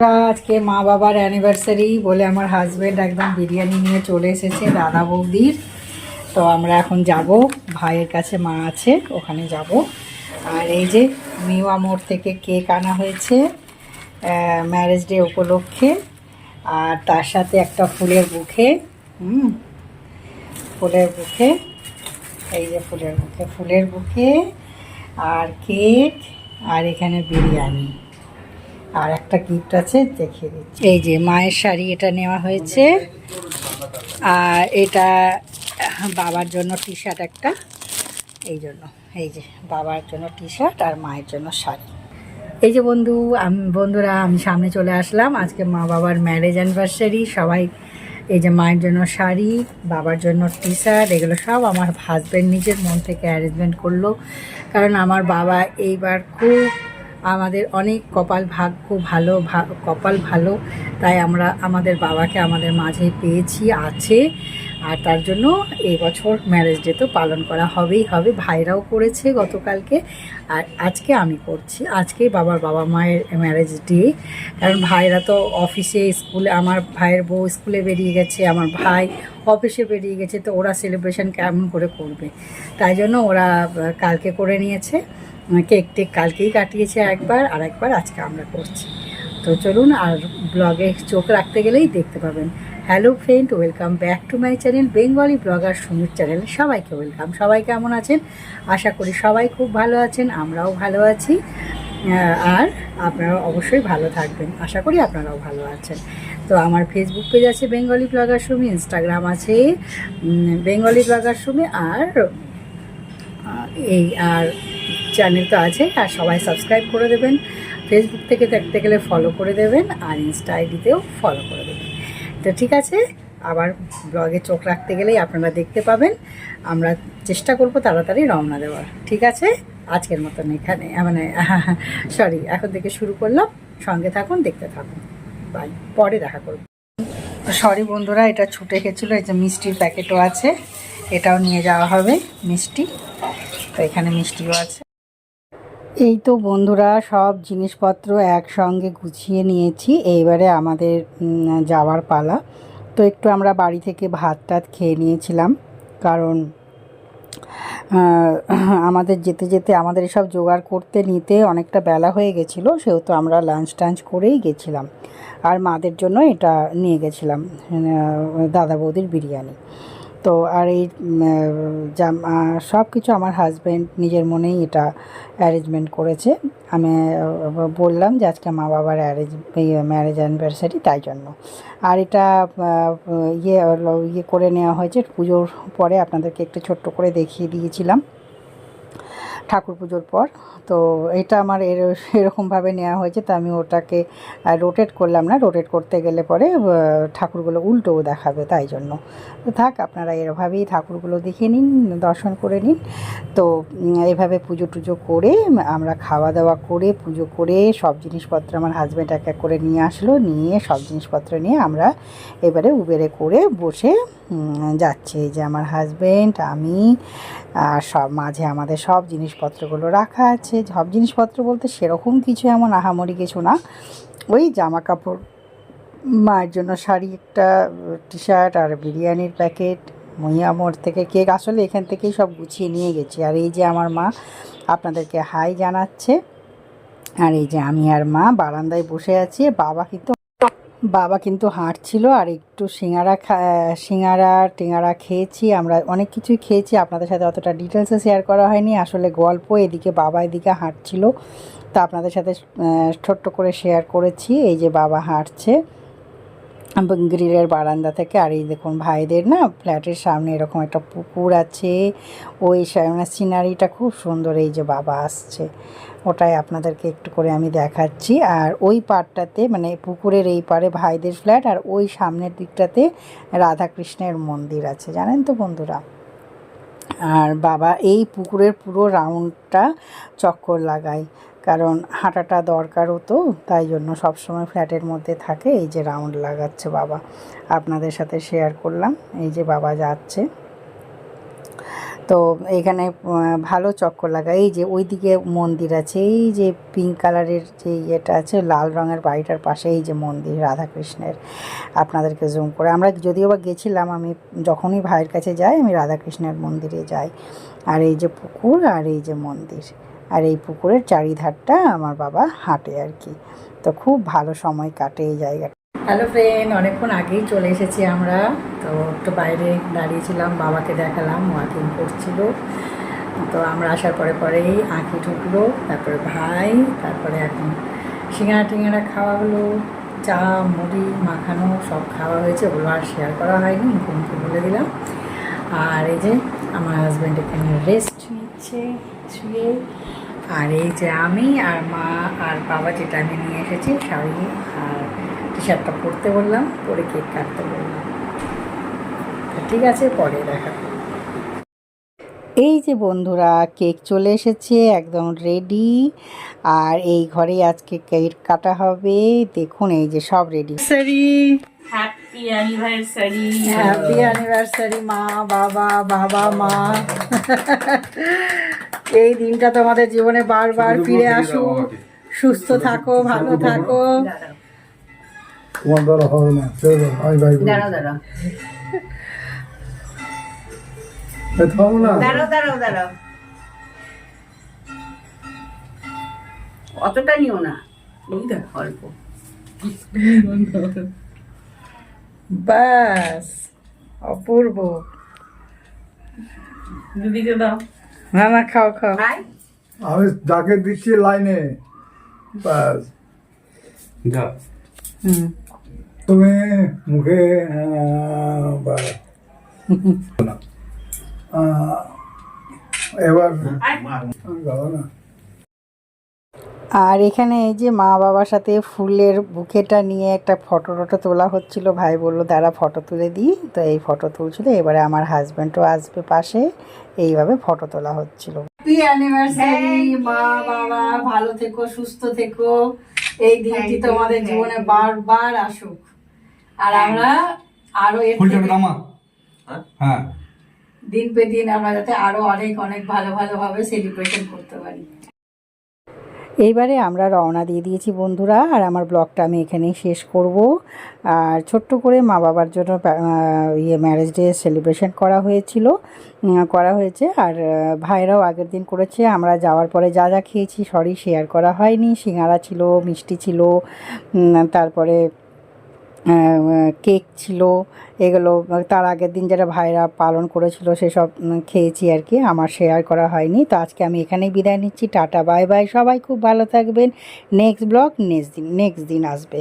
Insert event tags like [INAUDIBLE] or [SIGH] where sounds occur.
আজকে মা বাবার অ্যানিভার্সারি বলে আমার হাজবেন্ড একদম বিরিয়ানি নিয়ে চলে এসেছে দাদা বৌদির। তো আমরা এখন যাব, ভাইয়ের কাছে মা আছে, ওখানে যাব। আর এই যে মিওয়া মোড় থেকে কেক আনা হয়েছে ম্যারেজ ডে উপলক্ষে। আর তার সাথে একটা ফুলের বুকে, হুম, ফুলের বুকে, এই যে ফুলের বুকে ফুলের বুকে, আর কেক আর এখানে বিরিয়ানি। আর একটা গিফট আছে, দেখিয়ে দিচ্ছি। এই যে মায়ের শাড়ি এটা নেওয়া হয়েছে। আর এটা বাবার জন্য টি শার্ট একটা। এই জন্য, এই যে বাবার জন্য টি শার্ট আর মায়ের জন্য শাড়ি। এই যে বন্ধু, আমি, বন্ধুরা, আমি সামনে চলে আসলাম। আজকে মা বাবার ম্যারেজ অ্যানিভার্সারি সবাই এই যে মায়ের জন্য শাড়ি, বাবার জন্য টি শার্ট এগুলো সব আমার হাজব্যান্ড নিজের মন থেকে অ্যারেঞ্জমেন্ট করল। কারণ আমার বাবা এইবার খুব আমাদের অনেক কপাল ভাগ্য ভালো কপাল ভালো। তাই আমরা আমাদের বাবাকে আমাদের মাঝে পেয়েছি, আছে। আর তার জন্য এই বছর ম্যারেজ ডে তো পালন করা হবেই হবে। ভাইরাও করেছে গতকালকে। আর আজকে আমি করছি। আজকেই বাবার বাবা মায়ের ম্যারেজ ডে কারণ ভাইরা তো অফিসে স্কুলে, আমার ভাইয়ের বউ স্কুলে বেরিয়ে গেছে, আমার ভাই অফিসে বেরিয়ে গেছে, তো ওরা সেলিব্রেশন কেমন করে করবে? তাই জন্য ওরা কালকে করে নিয়েছে। কেক টেক কালকেই কাটিয়েছে একবার আর একবার আজকে আমরা করছি। তো চলুন আর ব্লগে চোখ রাখতে গেলেই দেখতে পাবেন। Hello friend welcome back to my channel Bengali blogger সুমির চ্যানেল সবাইকে ওয়েলকাম সবাই কেমন আছেন? আশা করি সবাই খুব ভালো আছেন, আমরাও ভালো আছি। আর আপনারা অবশ্যই ভালো থাকবেন। আশা করি আপনারাও ভালো আছেন। তো আমার ফেসবুক পেজ আছে বেঙ্গলি ব্লগার সুমি ইনস্টাগ্রাম আছে বেঙ্গলি ব্লগার সুমি আর এই আর চ্যানেল তো আছে, আর সবাই সাবস্ক্রাইব করে দেবেন। ফেসবুক থেকে দেখতে গেলে ফলো করে দেবেন, আর ইনস্টা আইডিতেও ফলো করে দেবেন। তো ঠিক আছে, আবার ব্লগে চোখ রাখতে গেলেই আপনারা দেখতে পাবেন। আমরা চেষ্টা করব তাড়াতাড়ি রওনা দেওয়ার। ঠিক আছে? আজকের মতন এখানে মানে [LAUGHS] সরি এখন থেকে শুরু করলাম। সঙ্গে থাকুন, দেখতে থাকুন। বাই পরে দেখা করব। সরি বন্ধুরা, এটা ছুটে গেছিল, এই যে মিষ্টির প্যাকেটও আছে, এটাও নিয়ে যাওয়া হবে, মিষ্টি। তো এখানে মিষ্টিও আছে। এই তো বন্ধুরা, সব জিনিসপত্র একসঙ্গে গুছিয়ে নিয়েছি। এইবারে আমাদের যাওয়ার পালা। তো একটু আমরা বাড়ি থেকে ভাত টাত খেয়ে নিয়েছিলাম। কারণ আমাদের যেতে যেতে আমাদের এসব জোগাড় করতে নিতে অনেকটা বেলা হয়ে গেছিল, সেহেতু আমরা লাঞ্চ টাঞ্চ করেই গেছিলাম। আর মাদের জন্য এটা নিয়ে গেছিলাম দাদা বৌদির বিরিয়ানি। তো আর এই সব কিছু আমার হাজব্যান্ড নিজের মনেই এটা অ্যারেঞ্জমেন্ট করেছে। আমি বললাম যে আজকে মা বাবার অ্যারেঞ্জ ম্যারেজ অ্যানিভার্সারি তাই জন্য। আর এটা ইয়ে ইয়ে করে নেওয়া হয়েছে। পুজোর পরে আপনাদেরকে একটু ছোট্ট করে দেখিয়ে দিয়েছিলাম। ঠাকুর পুজোর পর। তো এটা আমার এর এরকমভাবে নেওয়া হয়েছে তো আমি ওটাকে রোটেট করলাম না। রোটেট করতে গেলে পরে ঠাকুরগুলো উল্টোও দেখাবে তাই জন্য। তো থাক আপনারা এরভাবেই ঠাকুরগুলো দেখে নিন দর্শন করে নিন। তো উম, এইভাবে পুজো টুজো করে আমরা খাওয়া দাওয়া করে পুজো করে সব জিনিসপত্র আমার হাজব্যান্ড এক এক করে নিয়ে আসলো নিয়ে সব জিনিসপত্র নিয়ে আমরা এবারে উবেরে করে বসে যাচ্ছি। যে আমার হাজব্যান্ড আমি আর সব মাঝে আমাদের সব জিনিসপত্রগুলো রাখা আছে। সব জিনিসপত্র বলতে সেরকম কিছু এমন আহামরি কিছু না। ওই জামা কাপড় মায়ের জন্য শাড়ি একটা টি শার্ট আর বিরিয়ানির প্যাকেট মহিয়ামোড় থেকে কেক, আসলে এখান থেকেই সব গুছিয়ে নিয়ে গেছি। আর এই যে আমার মা আপনাদেরকে হাই জানাচ্ছে, আর এই যে আমি আর মা বারান্দায় বসে আছি, বাবা কিন্তু বাবা কিন্তু হাঁটছিল আর একটু সিঙ্গারা খা সিঙ্গারা টেঙারা খেয়েছি। আমরা অনেক কিছুই খেয়েছি। আপনাদের সাথে অতটা ডিটেলসে শেয়ার করা হয়নি। আসলে গল্প এদিকে, বাবা এদিকে হাঁটছিল। তা আপনাদের সাথে ছোট্ট করে শেয়ার করেছি। এই যে বাবা হাঁটছে। গ্রিলের বারান্দা থেকে, আর এই দেখুন ভাইদের না, ফ্ল্যাটের সামনে এরকম একটা পুকুর আছে। ওই মানে সিনারিটা খুব সুন্দর, এই যে বাবা আসছে। ওটাই আপনাদেরকে একটু করে আমি দেখাচ্ছি। আর ওই পাড়টাতে মানে পুকুরের এই পাড়ে ভাইদের ফ্ল্যাট, আর ওই সামনের দিকটাতে রাধাকৃষ্ণের মন্দির আছে। জানেন তো বন্ধুরা? আর বাবা এই পুকুরের পুরো রাউন্ডটা চক্কর লাগায়। কারণ হাঁটাটা দরকারও তো, তাই জন্য সবসময় ফ্ল্যাটের মধ্যে থাকে এই যে রাউন্ড লাগাচ্ছে বাবা। আপনাদের সাথে শেয়ার করলাম, এই যে বাবা যাচ্ছে। তো এখানে ভালো চক্কর লাগা, এই যে ওইদিকে মন্দির আছে, এই যে পিঙ্ক কালারের যে ইয়েটা আছে, লাল রঙের বাড়িটার পাশে এই যে মন্দির রাধাকৃষ্ণের। আপনাদেরকে জুম করে, আমরা যদিও বা গেছিলাম, আমি যখনই ভাইয়ের কাছে যাই, আমি রাধাকৃষ্ণের মন্দিরে যাই। আর এই যে পুকুর আর এই যে মন্দির। আর এই পুকুরের চারিধারটা আমার বাবা হাঁটে আর কি। তো খুব ভালো সময় কাটে এই জায়গাটা। হ্যালো ফ্রেন্ড অনেকক্ষণ আগেই চলে এসেছি আমরা। তো একটু বাইরে দাঁড়িয়েছিলাম, বাবাকে দেখালাম ওয়াকিং করছিল। তো আমরা আসার পরে পরেই আঁকি ঢুকলো, তারপরে ভাই, তারপরে এখন সিঙ্গাড়া টিঙ্গাড়া খাওয়া হলো, চা, মুড়ি, মাখানো সব খাওয়া হয়েছে, ওগুলো আর শেয়ার করা হয়নি মুখে মুখে বলে দিলাম। আর এই যে আমার হাজব্যান্ড এখানে রেস্ট নিচ্ছে। শুয়ে। আর এই যে আমি আর মা আর বাবা যেটা আমি নিয়ে এসেছি শাড়ি আর টি শার্টটা পরতে বললাম পরে কেক কাটতে বললাম। ঠিক আছে পরে দেখা এই যে বন্ধুরা কেক চলে এসেছে একদম রেডি আর এই ঘরে আজকে কেক কাটা হবে। দেখুন এই যে সব ready sorry happy anniversary happy anniversary মা বাবা বাবা মা। [LAUGHS] এই দিনটা তোমাদের জীবনে বারবার ফিরে আসুক। সুস্থ থাকো ভালো থাকো তোমার দ্বারা হবে না। আমি ভাই বলি। দাঁড়াও দাঁড়াও। এ, থামো না। দাঁড়াও দাঁড়াও দাঁড়াও। অতটা নিও না। অল্প। বাস অপূর্ব। দিদিকে দাও। মামা খাও খাও। আমি যাকে দিচ্ছি লাইনে তুমি মুখে [LAUGHS] এবার যাব না। আর এখানে এই যে মা বাবার সাথে ফুলের বুকেটা নিয়ে একটা ফটো টটো তোলা হচ্ছিল। ভাই বলল দাঁড়া ফটো তুলে দিই। তো এই ফটো তুলছিল। এবারে আমার হাজব্যান্ডও আসবে পাশে। এইভাবে ফটো তোলা হচ্ছিল। হ্যাপি অ্যানিভার্সারি মা বাবা। ভালো থেকো সুস্থ থেকো। এই দিনটি তোমাদের জীবনে বারবার আসুক। আর আমরা আরও এর হ্যাঁ? দিন পে দিন আমরা যাতে আরও অনেক অনেক ভালো ভালোভাবে সেলিব্রেশন করতে পারি। এইবারে আমরা রওনা দিয়ে দিয়েছি বন্ধুরা, আর আমার ব্লগটা আমি এখানেই শেষ করব। আর ছোট্ট করে মা বাবার জন্য ইয়ে ম্যারেজ ডে সেলিব্রেশন করা হয়েছিল করা হয়েছে। আর ভাইরাও আগের দিন করেছে, আমরা যাওয়ার পরে যা যা খেয়েছি সরি শেয়ার করা হয়নি। সিঙ্গারা ছিল, মিষ্টি ছিল তারপরে কেক ছিল, এগুলো, তার আগের দিন যারা ভাইরা পালন করেছিল সেসব খেয়েছি আর কি, আমার শেয়ার করা হয়নি। তো আজকে আমি এখানেই বিদায় নিচ্ছি, টাটা বাই বাই সবাই খুব ভালো থাকবেন। নেক্সট ব্লগ নেক্সট দিন নেক্সট দিন আসবে।